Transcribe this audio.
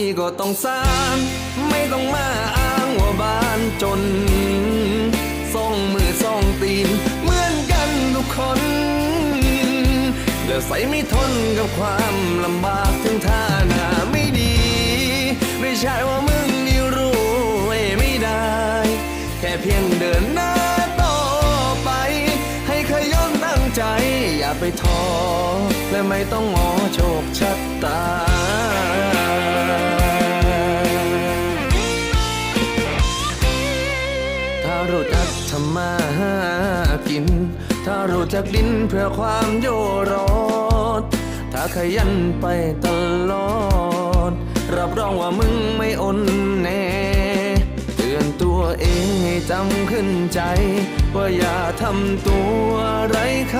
มีก็ต้องสร้าง ไม่ต้องมาอ้างว่าบ้านจนส่องมือส่องตีน เหมือนกันทุกคนเดี๋ยวใส่ไม่ทนกับความลำบากถึงท่าหน้าไม่ดี ไม่ใช่ว่ามึงนี่รู้ไว้ไม่ได้ แค่เพียงเดินหน้าต่อไป ให้ขยันตั้งใจ อย่าไปท้อและไม่ต้องงอโชคชะตา รู้จักทำมาหากิน ถ้ารู้จักดิ้นเพื่อความโยรดถ้าขยันไปตลอด รับรองว่ามึงไม่อนแน่เตือนตัวเองให้จำขึ้นใจ ว่าอย่าทำตัวไร้ค่า